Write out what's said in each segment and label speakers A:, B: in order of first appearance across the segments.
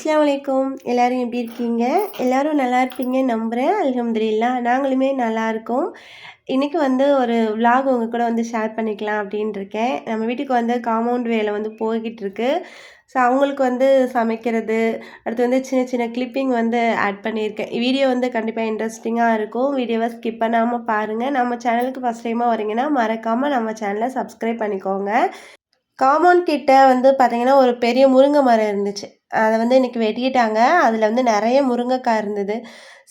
A: அஸ்லாம் வலைக்கம் எல்லோரும் எப்படி இருக்கீங்க? எல்லோரும் நல்லா இருப்பீங்க நம்புகிறேன் அலமதுல்லா நாங்களுமே நல்லா இருக்கோம். இன்றைக்கி வந்து ஒரு விலாக் உங்கள் கூட வந்து ஷேர் பண்ணிக்கலாம் அப்படின் இருக்கேன். நம்ம வீட்டுக்கு வந்து காம்பவுண்ட் வேலை வந்து போய்கிட்டு இருக்கு. ஸோ அவங்களுக்கு வந்து சமைக்கிறது அடுத்து வந்து சின்ன சின்ன கிளிப்பிங் வந்து ஆட் பண்ணியிருக்கேன். வீடியோ வந்து கண்டிப்பாக இன்ட்ரெஸ்டிங்காக இருக்கும். வீடியோவை ஸ்கிப் பண்ணாமல் பாருங்கள் நம்ம சேனலுக்கு ஃபஸ்ட் டைமாக வரீங்கன்னா மறக்காமல் நம்ம சேனலை சப்ஸ்கிரைப் பண்ணிக்கோங்க. காம்பவுண்ட் கிட்ட வந்து பார்த்திங்கன்னா ஒரு பெரிய முருங்கை மரம் இருந்துச்சு. அதை வந்து இன்றைக்கி வெட்டிட்டாங்க. அதில் வந்து நிறைய முருங்கைக்காய் இருந்தது.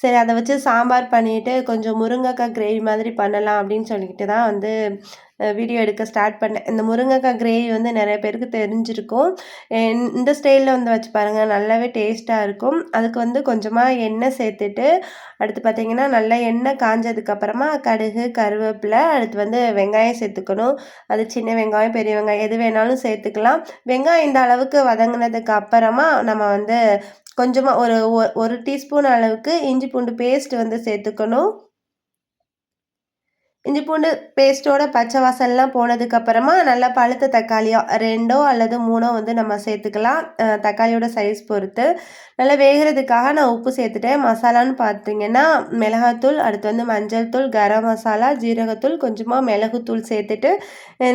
A: சரி அதை வச்சு சாம்பார் பண்ணிவிட்டு கொஞ்சம் முருங்கைக்காய் கிரேவி மாதிரி பண்ணலாம் அப்படின்னு சொல்லிக்கிட்டு தான் வந்து வீடியோ எடுக்க ஸ்டார்ட் பண்ணேன். இந்த முருங்கைக்காய் கிரேவி வந்து நிறைய பேருக்கு தெரிஞ்சிருக்கும். இந்த ஸ்டைலில் வந்து வச்சு பாருங்கள் நல்லாவே டேஸ்ட்டாக இருக்கும். அதுக்கு வந்து கொஞ்சமாக எண்ணெய் சேர்த்துட்டு அடுத்து பார்த்திங்கன்னா நல்லா எண்ணெய் காஞ்சதுக்கப்புறமா கடுகு கருவேப்பிலை அடுத்து வந்து வெங்காயம் சேர்த்துக்கணும். அது சின்ன வெங்காயம் பெரிய வெங்காயம் எது வேணாலும் சேர்த்துக்கலாம். வெங்காயம் இந்த அளவுக்கு வதங்கினதுக்கு அப்புறமா நம்ம வந்து கொஞ்சமாக ஒரு ஒரு டீஸ்பூன் அளவுக்கு இஞ்சி பூண்டு பேஸ்ட் வந்து சேர்த்துக்கணும். இஞ்சி பூண்டு பேஸ்ட்டோட பச்சை வாசல்லாம் போனதுக்கப்புறமா நல்லா பழுத்த தக்காளியோ ரெண்டோ அல்லது மூணோ வந்து நம்ம சேர்த்துக்கலாம். தக்காளியோட சைஸ் பொறுத்து. நல்லா வேகிறதுக்காக நான் உப்பு சேர்த்துட்டேன். மசாலான்னு பார்த்தீங்கன்னா மிளகாத்தூள் அடுத்து வந்து மஞ்சள் தூள் கரம் மசாலா ஜீரகத்தூள் கொஞ்சமாக மிளகுத்தூள் சேர்த்துட்டு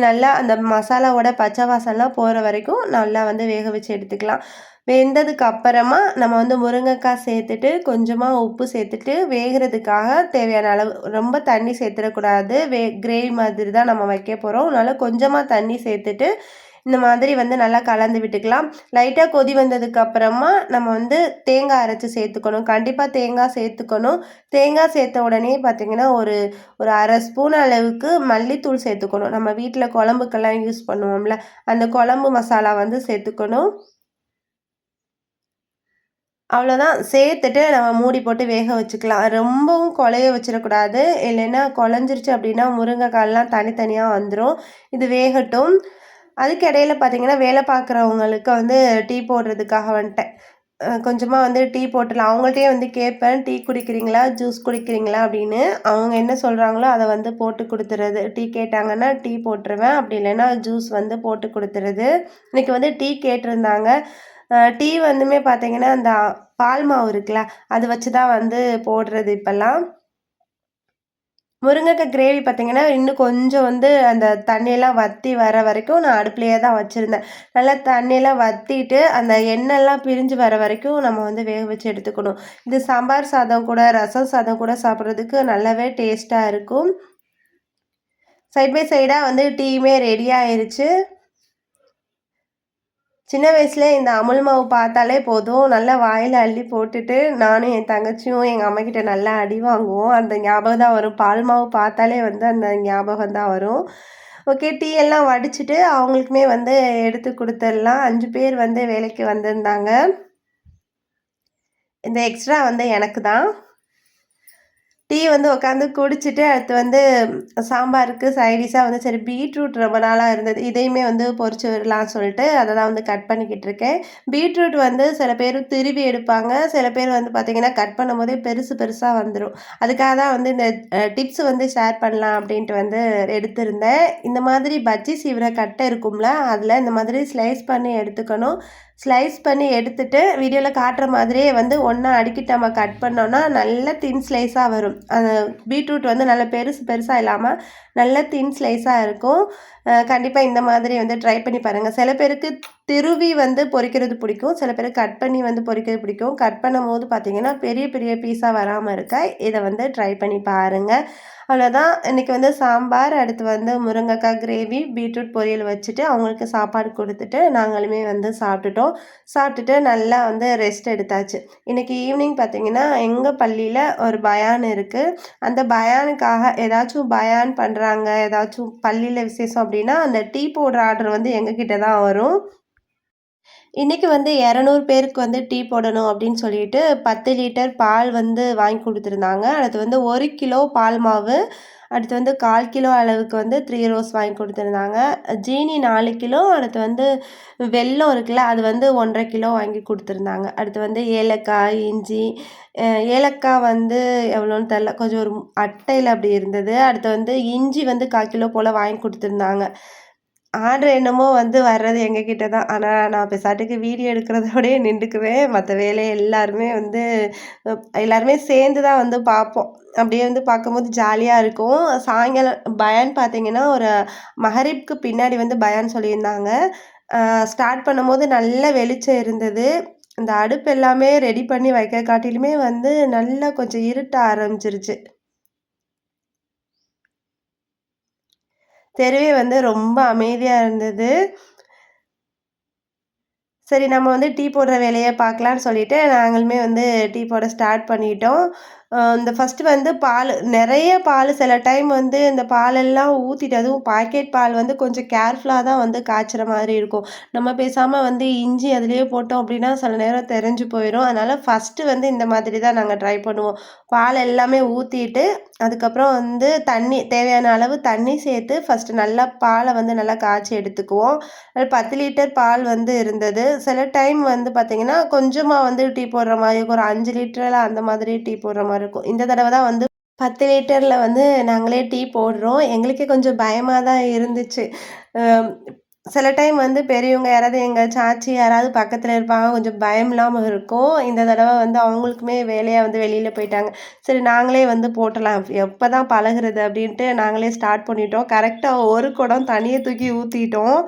A: நல்லா அந்த மசாலாவோட பச்சை வாசல்லாம் போகிற வரைக்கும் நல்லா வந்து வேக வச்சு எடுத்துக்கலாம். வெந்ததுக்கு அப்புறமா நம்ம வந்து முருங்கைக்காய் சேர்த்துட்டு கொஞ்சமாக உப்பு சேர்த்துட்டு வேகிறதுக்காக தேவையான அளவு ரொம்ப தண்ணி சேர்த்துடக்கூடாது. வே கிரேவி மாதிரி தான் நம்ம வைக்க போகிறோம் அதனால் கொஞ்சமாக தண்ணி சேர்த்துட்டு இந்த மாதிரி வந்து நல்லா கலந்து விட்டுக்கலாம். லைட்டாக கொதி வந்ததுக்கு அப்புறமா நம்ம வந்து தேங்காய் அரைச்சி சேர்த்துக்கணும். கண்டிப்பாக தேங்காய் சேர்த்துக்கணும். தேங்காய் சேர்த்த உடனே பார்த்திங்கன்னா ஒரு ஒரு அரை ஸ்பூன் அளவுக்கு மல்லித்தூள் சேர்த்துக்கணும். நம்ம வீட்டில் குழம்புக்கெல்லாம் யூஸ் பண்ணுவோம்ல அந்த குழம்பு மசாலா வந்து சேர்த்துக்கணும். அவ்வளோதான் சேர்த்துட்டு நம்ம மூடி போட்டு வேக வச்சுக்கலாம். ரொம்பவும் குழைய வச்சிடக்கூடாது. இல்லைன்னா குழஞ்சிருச்சு அப்படின்னா முருங்கைக்கால்லாம் தனித்தனியாக வந்துடும் இது வேகட்டும். அதுக்கு இடையில பார்த்தீங்கன்னா வேலை பார்க்குறவங்களுக்கு வந்து டீ போடுறதுக்காக வந்துட்டேன். கொஞ்சமாக வந்து டீ போட்டுடலாம் அவங்கள்ட்டே வந்து கேட்பேன். டீ குடிக்கிறீங்களா? ஜூஸ் குடிக்கிறீங்களா? அப்படின்னு. அவங்க என்ன சொல்கிறாங்களோ அதை வந்து போட்டு கொடுத்துறது. டீ கேட்டாங்கன்னா டீ போட்டுருவேன். அப்படி இல்லைன்னா ஜூஸ் வந்து போட்டு கொடுத்துறது. இன்றைக்கி வந்து டீ கேட்டிருந்தாங்க. டீ வந்துமே பார்த்தீங்கன்னா அந்த பால் மாவு இருக்குல்ல அது வச்சு தான் வந்து போடுறது இப்போல்லாம். முருங்கைக்காய் கிரேவி பார்த்திங்கன்னா இன்னும் கொஞ்சம் வந்து அந்த தண்ணியெல்லாம் வற்றி வர வரைக்கும் நான் அடுப்புலையே தான் வச்சுருந்தேன். நல்லா தண்ணியெல்லாம் வற்றிட்டு அந்த எண்ணெய்லாம் பிரிஞ்சு வர வரைக்கும் நம்ம வந்து வேக வச்சு எடுத்துக்கணும். இது சாம்பார் சாதம் கூட ரசம் சாதம் கூட சாப்பிட்றதுக்கு நல்லாவே டேஸ்ட்டாக இருக்கும். சைட் பை சைடாக வந்து டீயுமே ரெடி ஆயிடுச்சு சின்ன வயசுல இந்த அமுல் மாவு பார்த்தாலே போதும். நல்லா வாயில் அள்ளி போட்டுட்டு நானும் என் தங்கச்சியும் எங்கள் அம்மாக்கிட்ட நல்லா அடி வாங்குவோம். அந்த ஞாபகம் தான் வரும். பால் மாவு பார்த்தாலே வந்து அந்த ஞாபகம் தான் வரும். ஓகே டீ எல்லாம் வடிச்சிட்டு அவங்களுக்குமே வந்து எடுத்து கொடுத்துடலாம். அஞ்சு பேர் வந்து வேலைக்கு வந்திருந்தாங்க. இந்த எக்ஸ்ட்ரா வந்து எனக்கு தான். டீ வந்து உட்காந்து குடிச்சிட்டு அடுத்து வந்து சாம்பாருக்கு சைடிஷாக வந்து சரி பீட்ரூட் ரொம்ப நாளாக இருந்தது. இதையுமே வந்து பொறிச்சு விடலாம்னு சொல்லிட்டு அதை தான் வந்து கட் பண்ணிக்கிட்டு இருக்கேன். பீட்ரூட் வந்து சில பேர் திருவி எடுப்பாங்க. சில பேர் வந்து பார்த்திங்கன்னா கட் பண்ணும் போதே பெருசு பெருசாக வந்துடும் அதுக்காக தான் வந்து இந்த டிப்ஸ் வந்து ஷேர் பண்ணலாம் அப்படின்ட்டு வந்து எடுத்திருந்தேன். இந்த மாதிரி பஜ்ஜி சீவிர கட்டை இருக்கும்ல அதில் இந்த மாதிரி ஸ்லைஸ் பண்ணி எடுத்துக்கணும். ஸ்லைஸ் பண்ணி எடுத்துட்டு வீடியோவில் காட்டுற மாதிரியே வந்து ஒன்றா அடுக்கிட்டு நம்ம கட் பண்ணோன்னா நல்ல தின் ஸ்லைஸாக வரும். அந்த பீட்ரூட் வந்து நல்ல பெருசு பெருசாக இல்லாமல் நல்ல தின் ஸ்லைஸாக இருக்கும். கண்டிப்பாக இந்த மாதிரி வந்து ட்ரை பண்ணி பாருங்கள் சில பேருக்கு திருவி வந்து பொறிக்கிறது பிடிக்கும். சில பேர் கட் பண்ணி வந்து பொறிக்கிறது பிடிக்கும். கட் பண்ணும் போது பார்த்திங்கன்னா பெரிய பெரிய பீஸாக வராமல் இருக்க இதை வந்து ட்ரை பண்ணி பாருங்கள் அவ்வளோதான் இன்றைக்கி வந்து சாம்பார் அடுத்து வந்து முருங்கைக்காய் கிரேவி பீட்ரூட் பொரியல் வச்சுட்டு அவங்களுக்கு சாப்பாடு கொடுத்துட்டு நாங்களுமே வந்து சாப்பிட்டுட்டோம். சாப்பிட்டுட்டு நல்லா வந்து ரெஸ்ட் எடுத்தாச்சு. இன்றைக்கி ஈவினிங் பார்த்திங்கன்னா எங்கள் பள்ளியில் ஒரு பயான் இருக்குது அந்த பயானுக்காக ஏதாச்சும் பயான் பண்ணுறாங்க ஏதாச்சும் பள்ளியில் விசேஷம் அப்படின்னா அந்த டீ போடுற ஆர்டர் வந்து எங்ககிட்ட தான் வரும். இன்றைக்கி வந்து இரநூறு பேருக்கு வந்து டீ போடணும் அப்படின்னு சொல்லிட்டு பத்து லிட்டர் பால் வந்து வாங்கி கொடுத்துருந்தாங்க. அடுத்து வந்து ஒரு கிலோ பால் மாவு அடுத்து வந்து கால் கிலோ அளவுக்கு வந்து த்ரீ ரோஸ் வாங்கி கொடுத்துருந்தாங்க. ஜீனி நாலு கிலோ அடுத்து வந்து வெல்லம் இருக்குல்ல அது வந்து ஒன்றரை கிலோ வாங்கி கொடுத்துருந்தாங்க. அடுத்து வந்து ஏலக்காய் இஞ்சி ஏலக்காய் வந்து எவ்வளோன்னு தெரில கொஞ்சம் ஒரு அட்டையில் அப்படி இருந்தது. அடுத்து வந்து இஞ்சி வந்து கால் கிலோ போல் வாங்கி கொடுத்துருந்தாங்க. ஆர்டர் என்னமோ வந்து வர்றது எங்ககிட்ட தான். ஆனால் நான் பெசாட்டுக்கு வீடியோ எடுக்கிறதோடயே நின்றுக்குவேன். மற்ற வேலையை எல்லாருமே வந்து எல்லாருமே சேர்ந்து தான் வந்து பார்ப்போம். அப்படியே வந்து பார்க்கும்போது ஜாலியாக இருக்கும். சாயங்காலம் பயான் பார்த்தீங்கன்னா, ஒரு மஹரிப்க்கு பின்னாடி வந்து பயான் சொல்லியிருந்தாங்க. ஸ்டார்ட் பண்ணும்போது நல்ல வெளிச்சம் இருந்தது. இந்த அடுப்பு எல்லாமே ரெடி பண்ணி வைக்க காட்டிலுமே வந்து நல்லா கொஞ்சம் இருட்ட ஆரம்பிச்சிருச்சு. தெருவே வந்து ரொம்ப அமைதியாக இருந்தது. சரி நம்ம வந்து டீ போடுற வேலையை பார்க்கலான்னு சொல்லிட்டு நாங்களுமே வந்து டீ போட ஸ்டார்ட் பண்ணிட்டோம். இந்த ஃபஸ்ட்டு வந்து பால் நிறைய பால் சில டைம் வந்து இந்த பாலெல்லாம் ஊற்றிட்டு அதுவும் பாக்கெட் பால் வந்து கொஞ்சம் கேர்ஃபுல்லாக தான் வந்து காய்ச்சுற மாதிரி இருக்கும். நம்ம பேசாமல் வந்து இஞ்சி அதுலேயே போட்டோம் அப்படின்னா சில நேரம் தெரிஞ்சு போயிடும் அதனால் ஃபஸ்ட்டு வந்து இந்த மாதிரி தான் நாங்கள் ட்ரை பண்ணுவோம். பால் எல்லாமே ஊற்றிட்டு அதுக்கப்புறம் வந்து தண்ணி தேவையான அளவு தண்ணி சேர்த்து ஃபஸ்ட்டு நல்லா பாலை வந்து நல்லா காய்ச்சி எடுத்துக்குவோம். பத்து லிட்டர் பால் வந்து இருந்தது. சில டைம் வந்து பார்த்திங்கன்னா கொஞ்சமாக வந்து டீ போடுற மாதிரி ஒரு அஞ்சு லிட்டரில் அந்த மாதிரி டீ போடுற மாதிரி இருக்கும். இந்த தடவை தான் வந்து பத்து லிட்டரில் வந்து நாங்களே டீ போடுறோம். எங்களுக்கே கொஞ்சம் பயமாக தான் இருந்துச்சு. சில டைம் வந்து பெரியவங்க யாராவது எங்கள் சாச்சி யாராவது பக்கத்தில் இருப்பாங்க. கொஞ்சம் பயம் இல்லாமல் இருக்கும். இந்த தடவை வந்து அவங்களுக்குமே வேலையாக வந்து வெளியில் போயிட்டாங்க. சரி நாங்களே வந்து போட்டலாம். எப்போ தான் பழகுறது அப்படின்ட்டு நாங்களே ஸ்டார்ட் பண்ணிட்டோம். கரெக்டாக ஒரு குடம் தண்ணியை தூக்கி ஊற்றிட்டோம்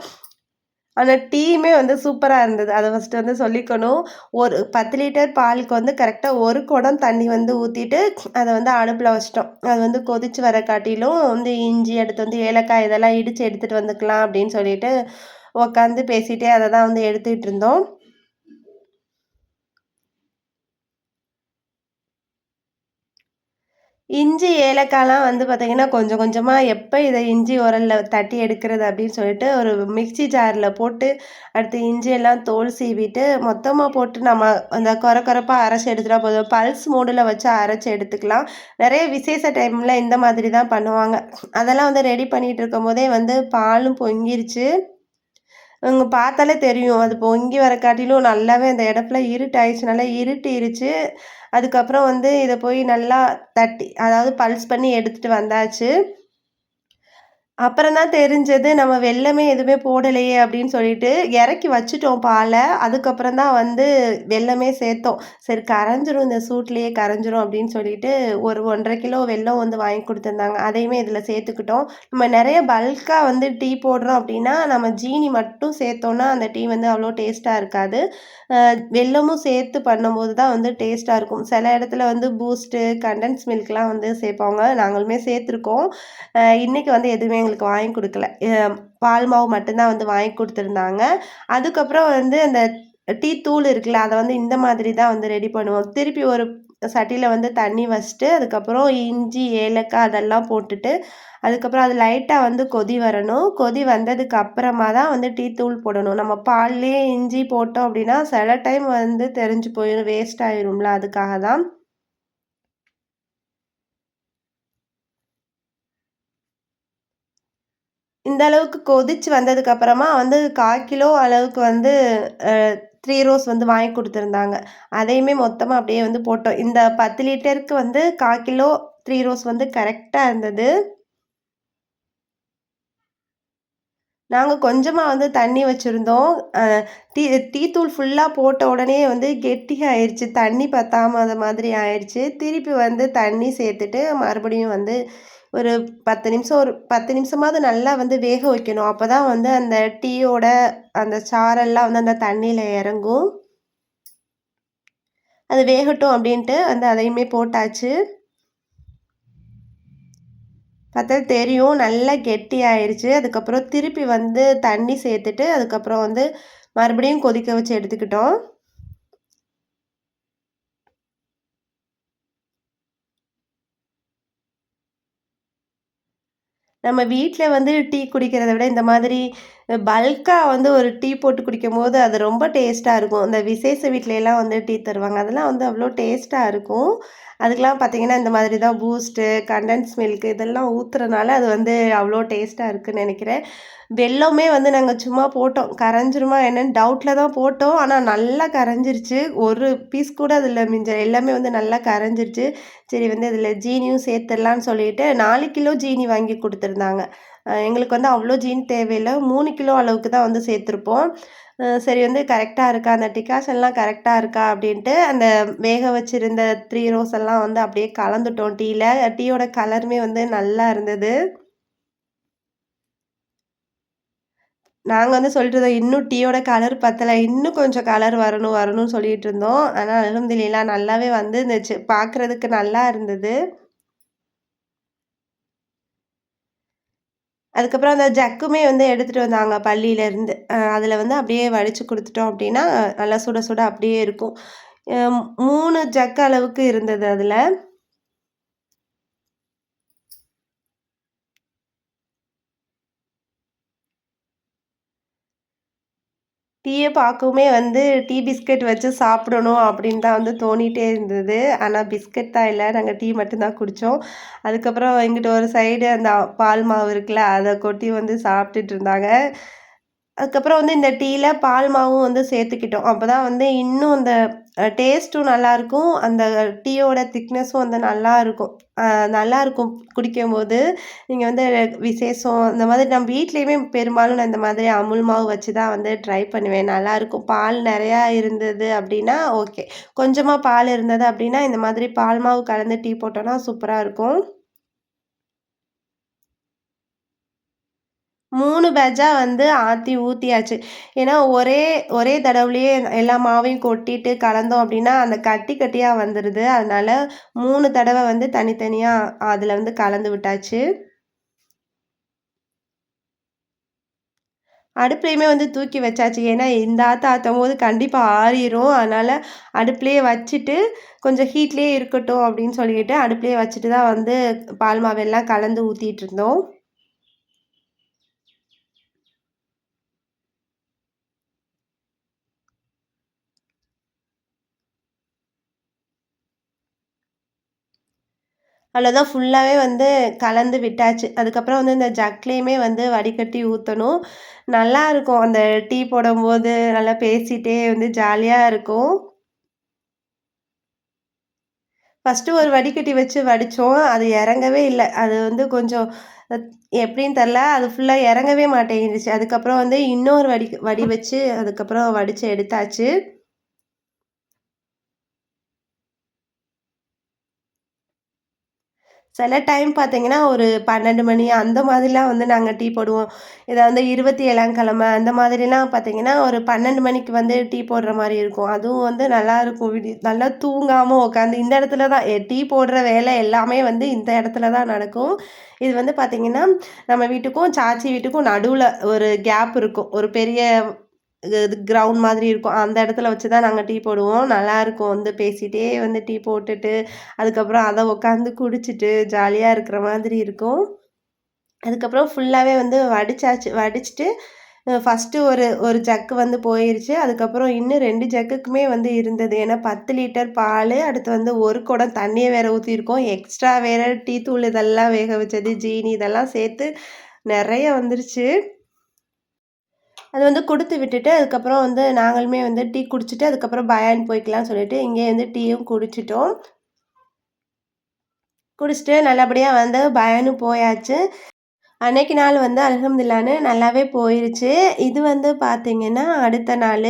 A: அந்த டீயுமே வந்து சூப்பராக இருந்தது. அதை ஃபஸ்ட்டு வந்து சொல்லிக்கணும். ஒரு பத்து லிட்டர் பாலுக்கு வந்து கரெக்டாக ஒரு குடம் தண்ணி வந்து ஊற்றிட்டு அதை வந்து அடுப்பில் வச்சிட்டோம். அது வந்து கொதித்து வர காட்டிலும் வந்து இஞ்சி எடுத்து வந்து ஏலக்காய் இதெல்லாம் இடித்து எடுத்துகிட்டு வந்துக்கலாம் அப்படின்னு சொல்லிட்டு உட்காந்து பேசிகிட்டே அதை தான் வந்து எடுத்துக்கிட்டு இருந்தோம். இஞ்சி ஏலக்காய்லாம் வந்து பார்த்திங்கன்னா கொஞ்சம் கொஞ்சமாக எப்போ இதை இஞ்சி உரலில் தட்டி எடுக்கிறது அப்படின்னு சொல்லிட்டு ஒரு மிக்சி ஜாரில் போட்டு அடுத்து இஞ்சியெல்லாம் தோல் சீவிட்டு மொத்தமாக போட்டு நம்ம அந்த குறை குறைப்பாக அரைச்சி எடுத்துகிட்டா போதும். பல்ஸ் மூடில் வச்சு அரைச்சி எடுத்துக்கலாம். நிறைய விசேஷ டைமில் இந்த மாதிரி தான் பண்ணுவாங்க. அதெல்லாம் வந்து ரெடி பண்ணிகிட்டு இருக்கும் போதே வந்து பாலும் பொங்கிருச்சு. இவங்க பார்த்தாலே தெரியும். அது பொங்கி வர காட்டிலும் நல்லாவே அந்த இடத்துல இருட்டாயிடுச்சு நல்லா இருட்டிருச்சு. அதுக்கப்புறம் வந்து இதை போய் நல்லா தட்டி அதாவது பல்ஸ் பண்ணி எடுத்துகிட்டு வந்தாச்சு. அப்புறம் தான் தெரிஞ்சது நம்ம வெள்ளமே எதுவுமே போடலையே அப்படின்னு சொல்லிட்டு இறக்கி வச்சுட்டோம் பாலை. அதுக்கப்புறம் தான் வந்து வெள்ளமே சேர்த்தோம். சரி கரைஞ்சிரும் இந்த சூட்லேயே கரைஞ்சிரும் அப்படின்னு சொல்லிட்டு ஒரு ஒன்றரை கிலோ வெள்ளம் வந்து வாங்கி கொடுத்துருந்தாங்க. அதையுமே இதில் சேர்த்துக்கிட்டோம். நம்ம நிறைய பல்காக வந்து டீ போடுறோம் அப்படின்னா நம்ம ஜீனி மட்டும் சேர்த்தோன்னா அந்த டீ வந்து அவ்வளோ டேஸ்ட்டாக இருக்காது. வெல்லமும் சேர்த்து பண்ணும்போது தான் வந்து டேஸ்ட்டாக இருக்கும். சில இடத்துல வந்து பூஸ்ட்டு கண்டன்ஸ் மில்க்லாம் வந்து சேர்ப்பாங்க. நாங்களுமே சேர்த்துருக்கோம். இன்றைக்கி வந்து எதுவுமே எங்களுக்கு வாங்கி கொடுக்கல. பால் மாவு மட்டும்தான் வந்து வாங்கி கொடுத்துருந்தாங்க. அதுக்கப்புறம் வந்து அந்த டீ தூள் இருக்குல்ல அதை வந்து இந்த மாதிரி தான் வந்து ரெடி பண்ணுவோம். திருப்பி ஒரு சட்டியில் வந்து தண்ணி வச்சுட்டு அதுக்கப்புறம் இஞ்சி ஏலக்காய் அதெல்லாம் போட்டுட்டு அதுக்கப்புறம் அது லைட்டாக வந்து கொதி வரணும். கொதி வந்ததுக்கு அப்புறமா தான் வந்து டீ தூள் போடணும். நம்ம பால்லேயே இஞ்சி போட்டோம் அப்படின்னா சில டைம் வந்து தெரிஞ்சு போயிடும் வேஸ்ட் ஆயிரும்ல அதுக்காக தான். இந்த அளவுக்கு கொதிச்சு வந்ததுக்கப்புறமா வந்து கால் கிலோ அளவுக்கு வந்து த்ரீ ரோஸ் வந்து வாங்கி கொடுத்துருந்தாங்க. அதையுமே மொத்தமாக அப்படியே வந்து போட்டோம். இந்த பத்து லிட்டருக்கு வந்து கால் கிலோ த்ரீ ரோஸ் வந்து கரெக்டாக இருந்தது. நாங்கள் கொஞ்சமாக வந்து தண்ணி வச்சுருந்தோம். டீ டீத்தூள் ஃபுல்லாக போட்ட உடனே வந்து கெட்டி ஆயிடுச்சு தண்ணி பத்தாம அது மாதிரி ஆயிடுச்சு திருப்பி வந்து தண்ணி சேர்த்துட்டு மறுபடியும் வந்து ஒரு பத்து நிமிஷம் ஒரு பத்து நிமிஷமாவது நல்லா வந்து வேக வைக்கணும். அப்போ தான் வந்து அந்த டீயோட அந்த சாரெல்லாம் வந்து அந்த தண்ணியில் இறங்கும். அது வேகட்டும் அப்படின்ட்டு வந்து அதையுமே போட்டாச்சு. பார்த்தா தெரியும் நல்லா கெட்டி ஆயிடுச்சு அதுக்கப்புறம் திருப்பி வந்து தண்ணி சேர்த்துட்டு அதுக்கப்புறம் வந்து மறுபடியும் கொதிக்க வச்சு எடுத்துக்கிட்டோம். நம்ம வீட்டில் வந்து டீ குடிக்கிறத விட இந்த மாதிரி பல்காக வந்து ஒரு டீ போட்டு குடிக்கும்போது அது ரொம்ப டேஸ்ட்டாக இருக்கும். இந்த விசேஷ வீட்லலாம் வந்து டீ தருவாங்க. அதெல்லாம் வந்து அவ்வளோ டேஸ்ட்டாக இருக்கும். அதுக்கெலாம் பார்த்திங்கன்னா இந்த மாதிரி தான் பூஸ்ட்டு கண்டன்ஸ் மில்க் இதெல்லாம் ஊற்றுறனால அது வந்து அவ்வளோ டேஸ்ட்டாக இருக்குதுன்னு நினைக்கிறேன். வெள்ளமே வந்து நாங்கள் சும்மா போட்டோம். கரைஞ்சிருமா என்னன்னு டவுட்டில் தான் போட்டோம். ஆனால் நல்லா கரைஞ்சிருச்சு. ஒரு பீஸ் கூட அதில் மிஞ்ச எல்லாமே வந்து நல்லா கரைஞ்சிருச்சு. சரி வந்து இதில் ஜீனியும் சேர்த்துடலான்னு சொல்லிட்டு நாலு கிலோ ஜீனி வாங்கி கொடுத்துருந்தாங்க. எங்களுக்கு வந்து அவ்வளோ ஜீன் தேவையில்லை. மூணு கிலோ அளவுக்கு தான் வந்து சேர்த்துருப்போம். சரி வந்து கரெக்டாக இருக்கா? அந்த டிகாஷன்லாம் கரெக்டாக இருக்கா? அப்படின்ட்டு அந்த வேக வச்சுருந்த த்ரீ ரோஸ் எல்லாம் வந்து அப்படியே கலந்துட்டோம். டீயில் டீயோட கலருமே வந்து நல்லா இருந்தது. நாங்கள் வந்து சொல்லிட்டு இருந்தோம் இன்னும் டீயோட கலர் பத்தலை. இன்னும் கொஞ்சம் கலர் வரணும் வரணும்னு சொல்லிட்டு இருந்தோம். ஆனால் அலமதுல்லா நல்லாவே வந்து இருந்துச்சு. பார்க்குறதுக்கு நல்லா இருந்தது. அதுக்கப்புறம் அந்த ஜக்குமே வந்து எடுத்துகிட்டு வந்தாங்க பள்ளியிலேருந்து. அதில் வந்து அப்படியே வடித்து கொடுத்துட்டோம் அப்படின்னா நல்லா சுட சுட அப்படியே இருக்கும். மூணு ஜக்கு அளவுக்கு இருந்தது அதில். டீயை பார்க்கவுமே வந்து டீ பிஸ்கட் வச்சு சாப்பிடணும் அப்படின்னு தான் வந்து தோணிகிட்டே இருந்தது. ஆனால் பிஸ்கட் தான் இல்லை. நாங்கள் டீ மட்டும்தான் குடித்தோம் அதுக்கப்புறம் எங்கிட்ட ஒரு சைடு அந்த பால் மாவு இருக்குல்ல அதை கொட்டி வந்து சாப்பிட்டுட்டு இருந்தாங்க. அதுக்கப்புறம் வந்து இந்த டீயில் பால் மாவும் வந்து சேர்த்துக்கிட்டோம். அப்போ தான் வந்து இன்னும் அந்த டேஸ்ட்டும் நல்லாயிருக்கும் அந்த டீயோட திக்னஸும் வந்து நல்லாயிருக்கும் நல்லாயிருக்கும் குடிக்கும்போது. நீங்கள் வந்து விசேஷம் இந்த மாதிரி நம்ம வீட்லேயுமே பெரும்பாலும் நான் இந்த மாதிரி அமுல் மாவு வச்சு தான் வந்து ட்ரை பண்ணுவேன். நல்லாயிருக்கும் பால் நிறையா இருந்தது அப்படின்னா ஓகே கொஞ்சமாக பால் இருந்தது அப்படின்னா இந்த மாதிரி பால் மாவு கலந்து டீ போட்டோன்னா சூப்பராக இருக்கும். மூணு பேட்சாக வந்து ஆற்றி ஊற்றியாச்சு ஏன்னா ஒரே ஒரே தடவுலையே எல்லா மாவையும் கொட்டிட்டு கலந்தோம் அப்படின்னா அந்த கட்டி கட்டியாக வந்துடுது அதனால் மூணு தடவை வந்து தனித்தனியாக அதில் வந்து கலந்து விட்டாச்சு. அடுப்புலையுமே வந்து தூக்கி வச்சாச்சு. ஏன்னா இந்த ஆற்ற ஆற்றும் போது கண்டிப்பாக ஆறிடும் அதனால் அடுப்புலேயே வச்சுட்டு கொஞ்சம் ஹீட்லேயே இருக்கட்டும் அப்படின்னு சொல்லிட்டு அடுப்புலேயே வச்சுட்டு தான் வந்து பால் மாவெல்லாம் கலந்து ஊற்றிட்டு இருந்தோம். அவ்வளோதான் ஃபுல்லாகவே வந்து கலந்து விட்டாச்சு. அதுக்கப்புறம் வந்து இந்த ஜக்லேயுமே வந்து வடிகட்டி ஊற்றணும் நல்லா இருக்கும். அந்த டீ போடும்போது நல்லா பேசிகிட்டே வந்து ஜாலியாக இருக்கும். ஃபஸ்ட்டு ஒரு வடிகட்டி வச்சு வடித்தோம் அது இறங்கவே இல்லை. அது வந்து கொஞ்சம் எப்படின்னு தெரில அது ஃபுல்லாக இறங்கவே மாட்டேங்கிருச்சு. அதுக்கப்புறம் வந்து இன்னொரு வடி வடி வச்சு அதுக்கப்புறம் வடித்து எடுத்தாச்சு. சில டைம் பார்த்தீங்கன்னா ஒரு பன்னெண்டு மணி அந்த மாதிரிலாம் வந்து நாங்கள் டீ போடுவோம். இதை வந்து இருபத்தி ஏழாம் கிழமை அந்த மாதிரிலாம் பார்த்தீங்கன்னா ஒரு பன்னெண்டு மணிக்கு வந்து டீ போடுற மாதிரி இருக்கும். அதுவும் வந்து நல்லா இருக்கும். விடி நல்லா தூங்காமல் உட்காந்து இந்த இடத்துல தான் டீ போடுற வேலை எல்லாமே வந்து இந்த இடத்துல தான் நடக்கும். இது வந்து பார்த்திங்கன்னா நம்ம வீட்டுக்கும் சாச்சி வீட்டுக்கும் நடுவில் ஒரு கேப் இருக்கும். ஒரு பெரிய இது கிரவுண்ட் மாதிரி இருக்கும். அந்த இடத்துல வச்சு தான் நாங்கள் டீ போடுவோம். நல்லாயிருக்கும் வந்து பேசிகிட்டே வந்து டீ போட்டுட்டு அதுக்கப்புறம் அதை உட்காந்து குடிச்சிட்டு ஜாலியாக இருக்கிற மாதிரி இருக்கும். அதுக்கப்புறம் ஃபுல்லாகவே வந்து வடிச்சாச்சு வடிச்சிட்டு ஃபஸ்ட்டு ஒரு ஒரு ஜக்கு வந்து போயிருச்சு. அதுக்கப்புறம் இன்னும் ரெண்டு ஜக்குக்குமே வந்து இருந்தது. ஏன்னா பத்து லிட்டர் பால் அடுத்து வந்து ஒரு குடம் தண்ணியை வேறு ஊற்றிருக்கோம் எக்ஸ்ட்ரா வேறு டீ தூள் இதெல்லாம் வேக வச்சது ஜீனி இதெல்லாம் சேர்த்து நிறைய வந்துருச்சு. அது வந்து கொடுத்து விட்டுட்டு அதுக்கப்புறம் வந்து நாங்களுமே வந்து டீ குடிச்சிட்டு அதுக்கப்புறம் பயான் போய்க்கலாம்னு சொல்லிட்டு இங்கே வந்து டீயும் குடிச்சிட்டோம். குடிச்சிட்டு நல்லபடியாக வந்து பயனும் போயாச்சு. அன்னைக்கு நாள் வந்து அலகம்துல்லான்னு நல்லாவே போயிருச்சு. இது வந்து பார்த்திங்கன்னா அடுத்த நாள்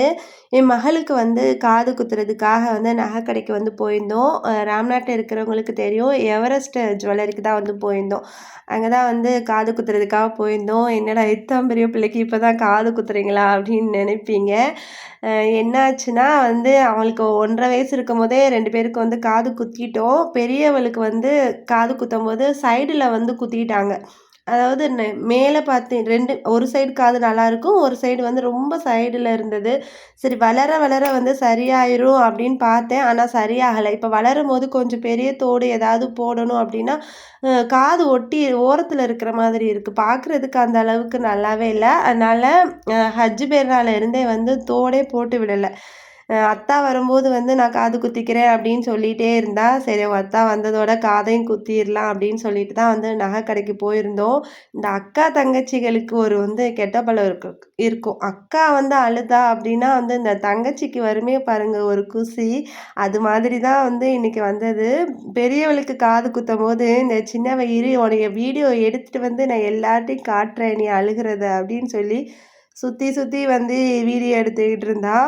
A: என் மகளுக்கு வந்து காது குத்துறதுக்காக வந்து நகை கடைக்கு வந்து போயிருந்தோம். ராம்நாட்டில் இருக்கிறவங்களுக்கு தெரியும். எவரெஸ்ட் ஜுவல்லரிக்கு தான் வந்து போயிருந்தோம். அங்கே தான் வந்து காது குத்துறதுக்காக போயிருந்தோம். என்னடா இத்தம் பெரிய பிள்ளைக்கு இப்போ தான் காது குத்துறீங்களா அப்படின்னு நினைப்பீங்க. என்னாச்சுன்னா வந்து அவங்களுக்கு ஒன்றரை வயசு இருக்கும் போதே ரெண்டு பேருக்கு வந்து காது குத்திட்டோம். பெரியவளுக்கு வந்து காது குத்தும் போது சைடில் வந்து குத்திட்டாங்க. அதாவது மேலே பார்த்து ரெண்டு ஒரு சைடு காது நல்லாயிருக்கும் ஒரு சைடு வந்து ரொம்ப சைடில் இருந்தது. சரி வளர வளர வந்து சரியாயிரும் அப்படின்னு பார்த்தேன் ஆனால் சரியாகலை. இப்போ வளரும் போது கொஞ்சம் பெரிய தோடு ஏதாவது போடணும் அப்படின்னா காது ஒட்டி ஓரத்தில் இருக்கிற மாதிரி இருக்குது பார்க்குறதுக்கு அந்த அளவுக்கு நல்லாவே இல்லை. அதனால் ஹஜ்ஜு பேர்னால இருந்தே வந்து தோடே போட்டு விடலை. அத்தா வரும்போது வந்து நான் காது குத்திக்கிறேன் அப்படின்னு சொல்லிகிட்டே இருந்தா சரி அவங்க அத்தா வந்ததோட காதையும் குத்திடலாம் அப்படின்னு சொல்லிட்டு தான் வந்து நகை கடைக்கு போயிருந்தோம். இந்த அக்கா தங்கச்சிகளுக்கு ஒரு வந்து கெட்ட பழம் இருக்கு இருக்கும். அக்கா வந்து அழுதா அப்படின்னா வந்து இந்த தங்கச்சிக்கு வருமே பாருங்க ஒரு குசி. அது மாதிரி தான் வந்து இன்னைக்கு வந்தது. பெரியவளுக்கு காது குத்தும் போது இந்த சின்னவ இரு உடைய வீடியோ எடுத்துட்டு வந்து நான் எல்லார்ட்டையும் காட்டுறேன் நீ அழுகிறத அப்படின்னு சொல்லி சுற்றி சுற்றி வந்து வீடியோ எடுத்துக்கிட்டு இருந்தா.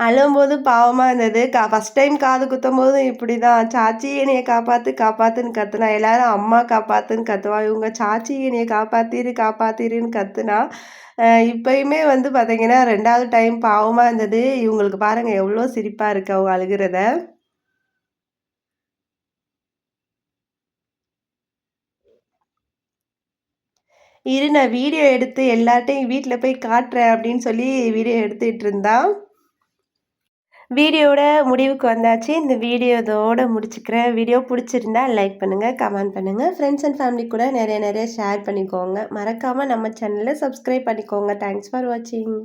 A: அழும்போது பாவமாக இருந்தது. கா ஃபர்ஸ்ட் டைம் காது குத்தும்போது இப்படிதான். "சாச்சி என்னைய காப்பாற்று காப்பாத்துன்னு" கத்துனா. எல்லாரும் "அம்மா காப்பாத்துன்னு" கத்துவா. இவங்க "சாச்சி என்னைய காப்பாத்திரு, காப்பாத்திருன்னு" கத்துனா. இப்பயுமே வந்து பார்த்திங்கன்னா ரெண்டாவது டைம் பாவமாக இருந்தது. இவங்களுக்கு பாருங்கள் எவ்வளோ சிரிப்பாக இருக்கு அவங்க அழுகிறத "இரு நான் வீடியோ எடுத்து எல்லார்ட்டையும் வீட்டில் போய் காட்டுறேன்" அப்படின்னு சொல்லி வீடியோ எடுத்துகிட்டு இருந்தான் வீடியோவோட முடிவுக்கு வந்தாச்சு. இந்த வீடியோ இதோட முடிச்சுக்கிறேன். வீடியோ பிடிச்சிருந்தா லைக் பண்ணுங்கள் கமெண்ட் பண்ணுங்க. ஃப்ரெண்ட்ஸ் அண்ட் ஃபேமிலி கூட நிறைய நிறைய ஷேர் பண்ணிக்கோங்க. மறக்காமல் நம்ம சேனலில் சப்ஸ்கிரைப் பண்ணிக்கோங்க. தேங்க்ஸ் ஃபார் வாட்சிங்.